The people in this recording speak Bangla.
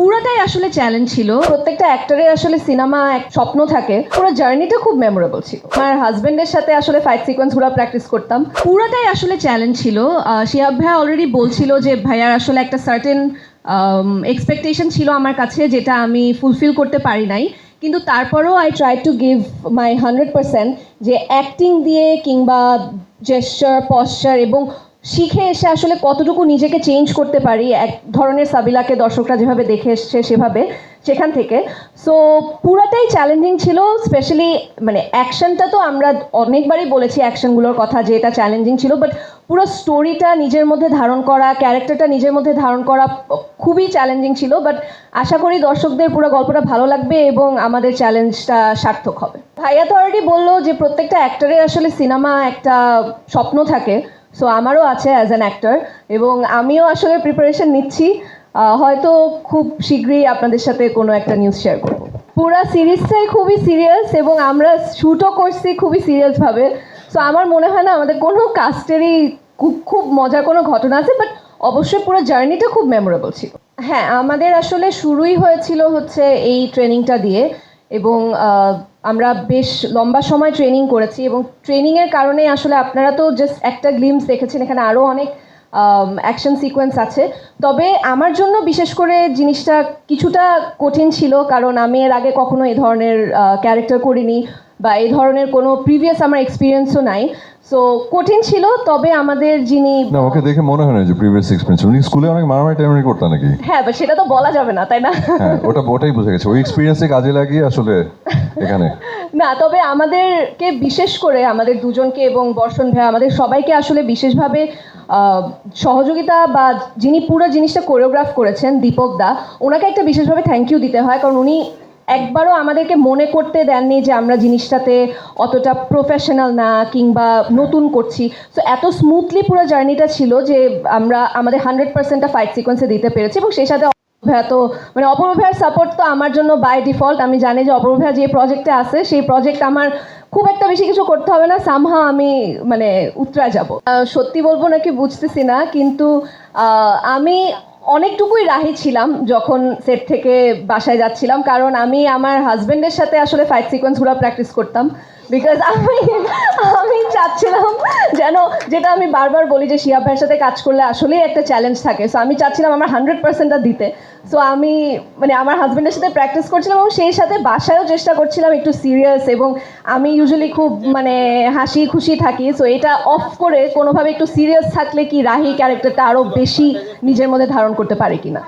পুরাটাই আসলে চ্যালেঞ্জ ছিল। প্রত্যেকটা অ্যাক্টরের আসলে সিনেমা এক স্বপ্ন থাকে। পুরো জার্নিটা খুব মেমোরেবল ছিল। আমার হাজবেন্ডের সাথে আসলে ফাইট সিকোয়েন্সগুলো প্র্যাকটিস করতাম। পুরাটাই আসলে চ্যালেঞ্জ ছিল। আহ, শিহাব ভাইয়া অলরেডি বলছিল যে ভাইয়ার আসলে একটা সার্টেন এক্সপেকটেশন ছিল আমার কাছে যেটা আমি ফুলফিল করতে পারি নাই। কিন্তু তারপরেও I try to give my hundred percent যে অ্যাক্টিং দিয়ে কিংবা জেস্টার পশ্চার এবং শিখে এসে আসলে কতটুকু নিজেকে চেঞ্জ করতে পারি? এক ধরনের সাবিলাকে দর্শকরা যেভাবে দেখে এসছে সেভাবে সেখান থেকে। সো পুরাটাই চ্যালেঞ্জিং ছিল স্পেশালি মানে অ্যাকশনটা তো আমরা অনেকবারই বলেছি অ্যাকশনগুলোর কথা যে এটা চ্যালেঞ্জিং ছিল বাট পুরো স্টোরিটা নিজের মধ্যে ধারণ করা ক্যারেক্টারটা নিজের মধ্যে ধারণ করা খুবই চ্যালেঞ্জিং ছিল বাট আশা করি দর্শকদের পুরো গল্পটা ভালো লাগবে এবং আমাদের চ্যালেঞ্জটা সার্থক হবে। ভাইয়া তো অলরেডি বলল যে প্রত্যেকটা অ্যাক্টরের আসলে সিনেমা একটা স্বপ্ন থাকে। সো আমারও আছে অ্যাজ অ্যান অ্যাক্টর এবং আমিও আসলে প্রিপারেশন নিচ্ছি। হয়তো খুব শীঘ্রই আপনাদের সাথে কোনো একটা নিউজ শেয়ার করব। পুরা সিরিজটাই খুবই সিরিয়াস এবং আমরা শ্যুটও করছি খুবই সিরিয়াসভাবে সো আমার মনে হয় না আমাদের কোনো কাস্টেরই খুব খুব মজার কোনো ঘটনা আছে বাট অবশ্যই পুরো জার্নিটা খুব মেমোরেবল ছিল। হ্যাঁ আমাদের আসলে শুরুই হয়েছিল হচ্ছে এই ট্রেনিংটা দিয়ে এবং আমরা বেশ লম্বা সময় ট্রেনিং করেছি এবং ট্রেনিংয়ের কারণে আসলে আপনারা তো জাস্ট একটা গ্লিমস দেখেছেন, এখানে আরও অনেক অ্যাকশন সিকোয়েন্স আছে। তবে আমার জন্য বিশেষ করে জিনিসটা কিছুটা কঠিন ছিল, কারণ আমি এর আগে কখনো এ ধরনের ক্যারেক্টার করিনি। বা এই ধরনের কোনো প্রিভিয়াস আমার এক্সপিরিয়েন্সও নাই। সো কঠিন ছিল তবে আমাদের যিনি না ওকে দেখে মনে হয় না যে প্রিভিয়াস এক্সপিরিয়েন্স উনি স্কুলে অনেক মারামারি টাইমারি করতেন নাকি? হ্যাঁ বাট সেটা তো বলা যাবে না তাই না? হ্যাঁ ওটা ওটাই বুঝে গেছে। ওই এক্সপিরিয়েন্সে কাজে লাগিয়ে আসলে এখানে। না তবে আমাদেরকে বিশেষ করে আমাদের দুজনকে এবং বর্ষণ ভাই আমাদের সবাইকে আসলে বিশেষভাবে সহযোগিতা বা যিনি পুরো জিনিসটা কোরিওগ্রাফ করেছেন দীপক দা ওনাকে একটা বিশেষভাবে থ্যাংক ইউ দিতে হয়। কারণ উনি একবারও আমাদেরকে মনে করতে দেননি যে আমরা জিনিসটাতে অতটা প্রফেশনাল না কিংবা নতুন করছি। সো এত স্মুথলি পুরো জার্নিটা ছিল যে আমরা আমাদের হান্ড্রেড পার্সেন্টটা ফাইট সিকোয়েন্সে দিতে পেরেছি এবং সেই সাথে ভাইয়া তো মানে অপূর্ব ভাইয়ার সাপোর্ট তো আমার জন্য বাই ডিফল্ট আমি জানি যে অপূর্ব ভাইয়া যে প্রজেক্টে আছে, সেই প্রজেক্ট আমার খুব একটা বেশি কিছু করতে হবে না। সামহা আমি মানে উতরা যাব। সত্যি বলব নাকি বুঝতেছি না, কিন্তু আমি অনেকটুকুই রাহি ছিলাম যখন সেট থেকে বাসায় যাচ্ছিলাম, কারণ আমি আমার হাজব্যান্ডের সাথে আসলে ফাইট সিকোয়েন্সগুলো প্র্যাকটিস করতাম বিকজ আমি যেন যেটা আমি বারবার বলি যে শিয়া ভাইয়ের সাথে কাজ করলে আসলেই একটা চ্যালেঞ্জ থাকে। সো আমি চাচ্ছিলাম আমার হান্ড্রেড পার্সেন্টটা দিতে। সো আমি মানে আমার হাজবেন্ডের সাথে প্র্যাকটিস করছিলাম এবং সেই সাথে বাসায়ও চেষ্টা করছিলাম একটু সিরিয়াস এবং আমি ইউজুয়ালি খুব মানে হাসি খুশি থাকি। সো এটা অফ করে কোনোভাবে একটু সিরিয়াস থাকলে কি রাহি ক্যারেক্টারটা আরও বেশি নিজের মধ্যে ধারণ করতে পারে কিনা?